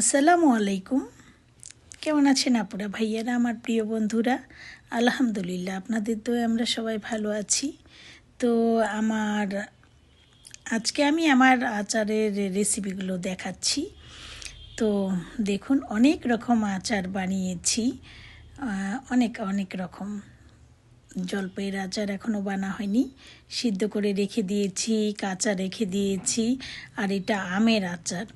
আসসালামু আলাইকুম। কেমন আছেন আপুরা ভাইয়ারা, আমার প্রিয় বন্ধুরা? আলহামদুলিল্লাহ, আপনাদের তো আমরা সবাই ভালো আছি। তো আমার, আজকে আমি আমার আচারের রেসিপিগুলো দেখাচ্ছি। তো দেখুন, অনেক রকম আচার বানিয়েছি। অনেক অনেক রকম। জলপাইয়ের আচার এখনও বানা হয়নি। সিদ্ধ করে রেখে দিয়েছি, কাঁচা রেখে দিয়েছি, আর এটা আমের আচার।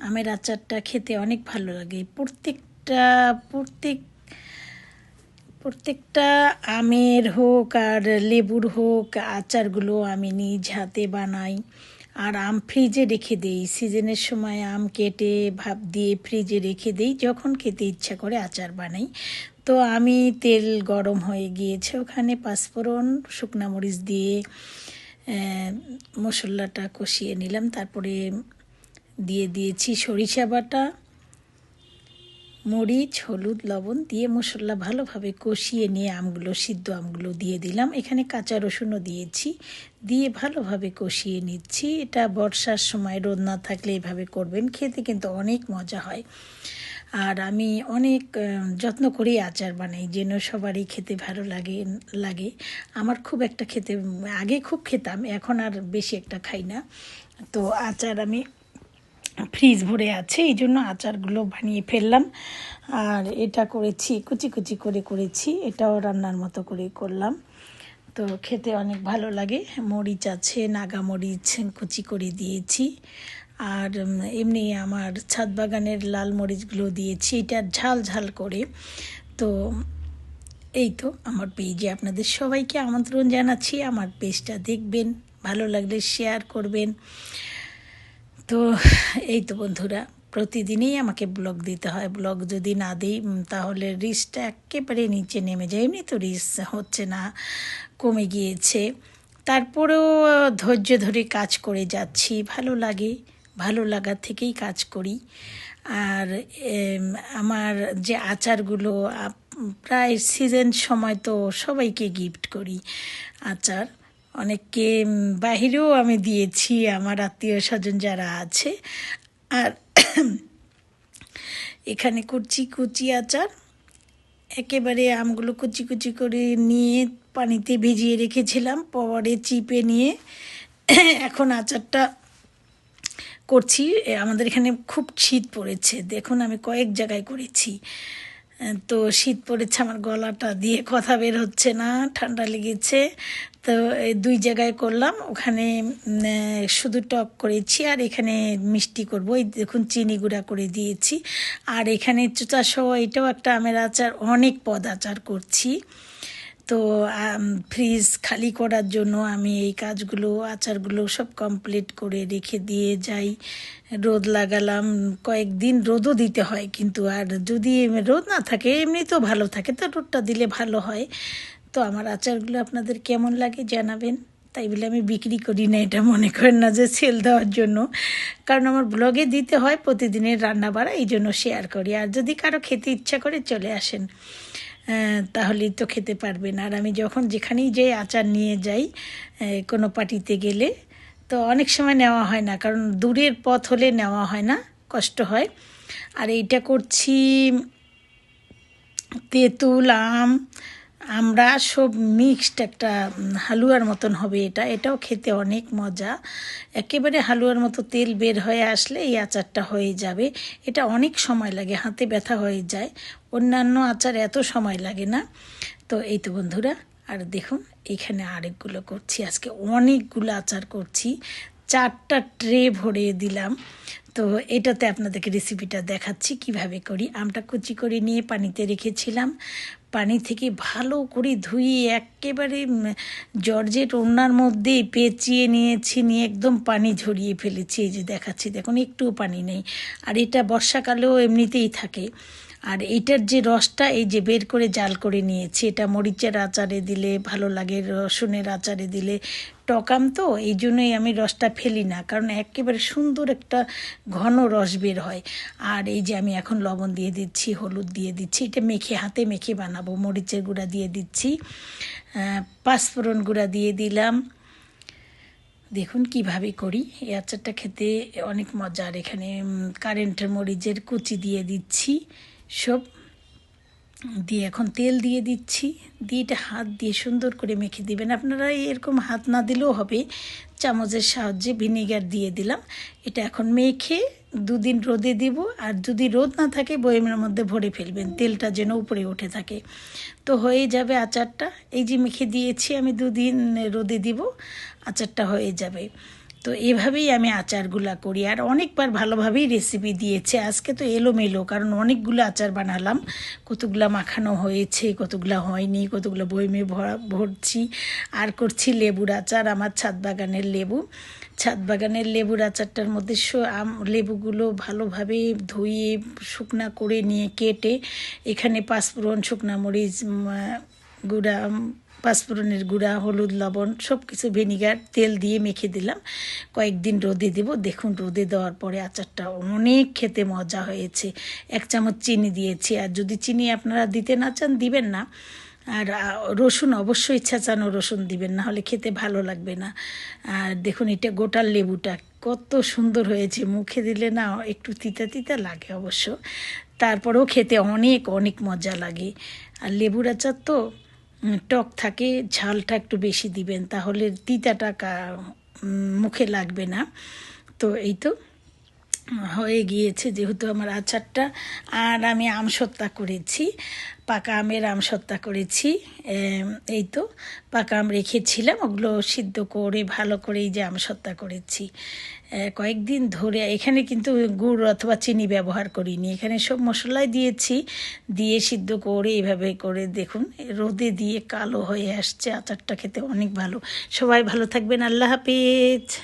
আমের আচারটা খেতে অনেক ভালো লাগে। প্রত্যেকটা, প্রত্যেক, প্রত্যেকটা আমের হোক আর লেবুর হোক আচারগুলো আমি নিজ হাতে বানাই। আর আম ফ্রিজে রেখে দিই। সিজনের সময় আম কেটে, ভাপ দিয়ে ফ্রিজে রেখে দিই। যখন খেতে ইচ্ছা করে আচার বানাই। তো আমি তেল গরম হয়ে গিয়েছে। ওখানে পাঁচফোড়ন, শুকনা মরিচ দিয়ে মশলাটা কষিয়ে নিলাম। তারপরে দিয়ে দিয়েছি সরিষা বাটা, মরিচ, হলুদ, লবণ দিয়ে মশলা ভালোভাবে কষিয়ে নিয়ে আমগুলো, সিদ্ধ আমগুলো দিয়ে দিলাম। এখানে কাঁচা রসুনও দিয়েছি, দিয়ে ভালোভাবে কষিয়ে নিচ্ছি। এটা বর্ষার সময় রোদ না থাকলে এভাবে করবেন, খেতে কিন্তু অনেক মজা হয়। আর আমি অনেক যত্ন করেই আচার বানাই, যেন সবারই খেতে ভালো লাগে লাগে। আমার খুব একটা খেতে, আগে খুব খেতাম, এখন আর বেশি একটা খাই না। তো আচার আমি ফ্রিজ ভরে আছে, এই জন্য আচারগুলো বানিয়ে ফেললাম। আর এটা করেছি, কুচি কুচি করে করেছি, এটাও রান্নার মতো করে করলাম। তো খেতে অনেক ভালো লাগে, মরিচ আছে, নাগা মরিচ কুচি করে দিয়েছি। আর এমনি আমার ছাদ বাগানের লাল মরিচগুলো দিয়েছি, এটা ঝাল ঝাল করে। তো এই তো আমার পেজে আপনাদের সবাইকে আমন্ত্রণ জানাচ্ছি, আমার পেজটা দেখবেন, ভালো লাগলে শেয়ার করবেন। তো এই তো বন্ধুরা, প্রতিদিনই আমাকে ব্লগ দিতে হয়। ব্লগ যদি না দিই তাহলে রিস্কটা একেবারে নিচে নেমে যায়। এমনি তো রিস্ক হচ্ছে না, কমে গিয়েছে। তারপরেও ধৈর্য ধরে কাজ করে যাচ্ছি। ভালো লাগে, ভালো লাগা থেকেই কাজ করি। আর আমার যে আচারগুলো প্রায় সিজন সময় তো সবাইকে গিফট করি। আচার। অনেককে বাহিরেও আমি দিয়েছি, আমার আত্মীয় স্বজন যারা আছে। আর এখানে করছি কুচি আচার, একেবারে আমগুলো কুচি কুচি করে নিয়ে পানিতে ভিজিয়ে রেখেছিলাম, পরে চিপে নিয়ে। এখন আচারটা করছি আমাদের এখানে খুব শীত পড়েছে, দেখুন আমি কয়েক জায়গায় করেছি। তো শীত পড়েছে, আমার গলাটা দিয়ে কথা বের হচ্ছে না, ঠান্ডা লেগেছে। তো দুই জায়গায় করলাম, ওখানে শুধু টক করেছি আর এখানে মিষ্টি করব। এই দেখুন, চিনি গুঁড়া করে দিয়েছি। আর এখানে চোচা সহ এটাও একটা আমের আচার, অনেক পদ আচার করছি। তো ফ্রিজ খালি করার জন্য আমি এই কাজগুলো, আচারগুলো সব কমপ্লিট করে রেখে দিয়ে যাই। রোদ লাগালাম, কয়েকদিন রোদও দিতে হয় কিন্তু আর যদি রোদ না থাকে, এমনি তো ভালো থাকে, তো রোদটা দিলে ভালো হয়। তো আমার আচারগুলো আপনাদের কেমন লাগে জানাবেন। তাই বলে আমি বিক্রি করি না এটা, মনে করেন না যে সেল দেওয়ার জন্য। কারণ আমার ব্লগে দিতে হয়, প্রতিদিনের রান্না বাড়া এই জন্য শেয়ার করি। আর যদি কারও খেতে ইচ্ছা করে চলে আসেন তাহলেই তো খেতে পারবেন। আর আমি যখন যেখানেই যাই, আচার নিয়ে যাই কোনো পার্টিতে গেলে, তো অনেক সময় নেওয়া হয় না, কারণ দূরের পথ হলে নেওয়া হয় না, কষ্ট হয়। আর এইটা করছি তেঁতুল, আম আমরা সব মিক্সড একটা হালুয়ার মতন হবে এটা। এটাও খেতে অনেক মজা। একেবারে হালুয়ার মতো তেল বের হয়ে আসলে এই আচারটা হয়ে যাবে। এটা অনেক সময় লাগে, হাতে ব্যথা হয়ে যায়। অন্যান্য আচার এত সময় লাগে না। তো এই তো বন্ধুরা, আর দেখুন, এখানে আরেকগুলো করছি। আজকে অনেকগুলো আচার করছি। চারটা ট্রে ভরে দিলাম। তো এটাতে আপনাদেরকে রেসিপিটা দেখাচ্ছি কীভাবে করি। আমটা কুচি করে নিয়ে পানিতে রেখেছিলাম। পানি থেকে ভালো করে ধুয়ে একেবারে জর্জেট ওনার মধ্যে পেঁচিয়ে নিয়েছি, নিয়ে একদম পানি ঝরিয়ে ফেলেছি। এই যে দেখাচ্ছি, দেখুন, একটুও পানি নেই। আর এটা বর্ষাকালেও এমনিতেই থাকে। আর এইটার যে রসটা এই যে বের করে জাল করে নিয়েছি, এটা মরিচের আচারে দিলে ভালো লাগে, রসুনের আচারে দিলে টকাম তো, এই জন্যই আমি রসটা ফেলি না, কারণ একেবারে সুন্দর একটা ঘন রস বের হয়। আর এই যে আমি এখন লবণ দিয়ে দিচ্ছি, হলুদ দিয়ে দিচ্ছি, এটা মেখে হাতে মেখে বানাবো, মরিচের গুঁড়া দিয়ে দিচ্ছি। পাঁচফোড়ন গুঁড়া দিয়ে দিলাম। দেখুন কীভাবে করি, এই আচারটা খেতে অনেক মজার, এখানে কারেন্টের মরিচের কুচি দিয়ে দিচ্ছি। সব দিয়ে এখন তেল দিয়ে দিচ্ছি। দিয়ে এটা হাত দিয়ে সুন্দর করে মেখে দিবেন। আপনারা এরকম হাত না দিলেও হবে। চামচের সাহায্যে ভিনেগার দিয়ে দিলাম। এটা এখন মেখে দুদিন রোদে দিব। আর যদি রোদ না থাকে, বয়মের মধ্যে ভরে ফেলবেন। তেলটা যেন উপরে উঠে থাকে। তো হয়ে যাবে আচারটা। এই যে মেখে দিয়েছি, আমি দুদিন রোদে দিব। আচারটা হয়ে যাবে। তো এভাবেই আমি আচারগুলা করি। আর অনেকবার ভালোভাবেই রেসিপি দিয়েছে। আজকে তো এলোমেলো, কারণ অনেকগুলো আচার বানালাম। কতগুলা মাখানো হয়েছে, কতগুলা হয়নি, কতগুলো বইমে ভরা, ভরছি। আর করছি লেবুর আচার, আমার ছাদ বাগানের লেবু। ছাদ বাগানের লেবুর আচারটার মধ্যে আম- লেবুগুলো ভালোভাবে ধুয়ে, শুকনা করে নিয়ে কেটে, এখানে পাঁচফোড়ন, শুকনা মরিচ গুঁড়া পাঁচফোড়নের গুঁড়া, হলুদ, লবণ সব কিছু ভিনিগার, তেল দিয়ে মেখে দিলাম। কয়েকদিন রোদে দেব। দেখুন, রোদে দেওয়ার পরে আচারটা অনেক খেতে মজা হয়েছে। এক চামচ চিনি দিয়েছি। আর যদি চিনি আপনারা দিতে না চান, দিবেন না। আর রসুন অবশ্যই ছেঁচানো রসুন দিবেন, না হলে খেতে ভালো লাগবে না। আর দেখুন, এটা গোটাল লেবুটা কত সুন্দর হয়েছে। মুখে দিলে না একটু তিতা তিতা লাগে অবশ্য। তারপরেও খেতে অনেক অনেক মজা লাগে। আর লেবুর আচার তো টক থাকে ঝালটা একটু বেশি দিবেন তাহলে তিতাটা মুখে লাগবে না। তো এই তো। হয়ে গিয়েছে যেহেতু আমার আচারটা। আর আমি আমসত্তা করেছি, পাকা আমের আমসত্তা করেছি এই তো পাকা আম রেখেছিলাম। ওগুলো সিদ্ধ করে, ভালো করে এই যে আমসত্তা করেছি। কয়েকদিন ধরে এখানে কিন্তু গুড় অথবা চিনি ব্যবহার করিনি। এখানে সব মশলাই দিয়েছি, দিয়ে সিদ্ধ করে এইভাবে করে দেখুন, রোদে দিয়ে কালো হয়ে আসছে। আচারটা খেতে অনেক ভালো। সবাই ভালো থাকবেন। আল্লাহ হাফিজ।